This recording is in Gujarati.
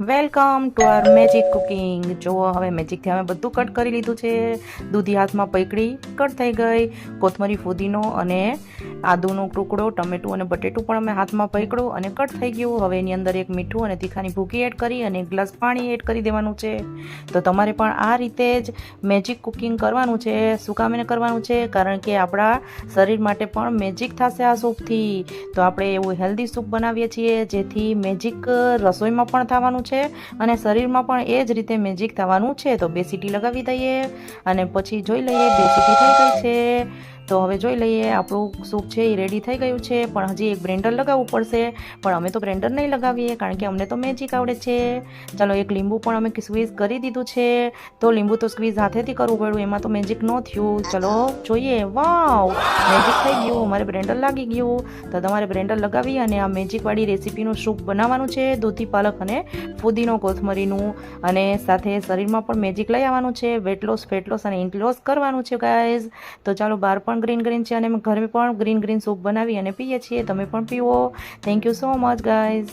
Welcome to our magic cooking. જુઓ, હવે મેજિકથી અમે બધું કટ કરી લીધું છે. દૂધી હાથમાં પકડી, કટ થઈ ગઈ. કોથમરી ફુદીનો અને આદુનો ટુકડો, ટમેટું અને બટેટું પણ અમે હાથમાં પકડ્યું અને કટ થઈ ગયું. હવે એની અંદર એક મીઠું અને તીખાની ભૂકી એડ કરી અને એક ગ્લાસ પાણી એડ કરી દેવાનું છે. તો તમારે પણ આ રીતે જ મેજિક કુકિંગ કરવાનું છે, શું કામ કરવાનું છે? કારણ કે આપણા શરીર માટે પણ મેજિક થશે આ સૂપથી. તો આપણે એવું હેલ્ધી સૂપ બનાવીએ છીએ, જેથી મેજિક રસોઈમાં પણ થવાનું છે અને શરીરમાં પણ એ જ રીતે મેજિક થવાનું છે. તો બે સીટી લગાવી દઈએ અને પછી જોઈ લઈએ, બે સીટી થઈ ગઈ છે. તો હવે જોઈ લઈએ, આપણું સૂપ છે એ રેડી થઈ ગયું છે. પણ હજી એક બ્રેન્ડર લગાવવું પડશે. પણ અમે તો બ્રેન્ડર નહીં લગાવીએ, કારણ કે અમને તો મેજિક આવડે છે. ચાલો એક લીંબુ પણ અમે સ્ક્વીઝ કરી દીધું છે. તો લીંબુ તો સ્ક્વીઝ હાથેથી કરવું પડ્યું, એમાં તો મેજિક ન થયું. ચલો જોઈએ. વાવ! મેજિક થઈ ગયું. અમારે બ્રેન્ડર લાગી ગયું. તો તમારે બ્રેન્ડર લગાવી અને આ મેજિકવાળી રેસીપીનું સૂપ બનાવવાનું છે. દૂધી, પાલક અને ફુદીનો કોથમરીનું. અને સાથે શરીરમાં પણ મેજિક લઈ આવવાનું છે. વેટ લોસ ફેટ લોસ અને ઇન્ટ લોસ કરવાનું છે ગાઈઝ તો ચાલો બહાર પણ ગ્રીન ગ્રીન છે અને ઘરે પણ ગ્રીન ગ્રીન સૂપ બનાવી અને પીએ છીએ. તમે પણ પીવો. Thank you so much guys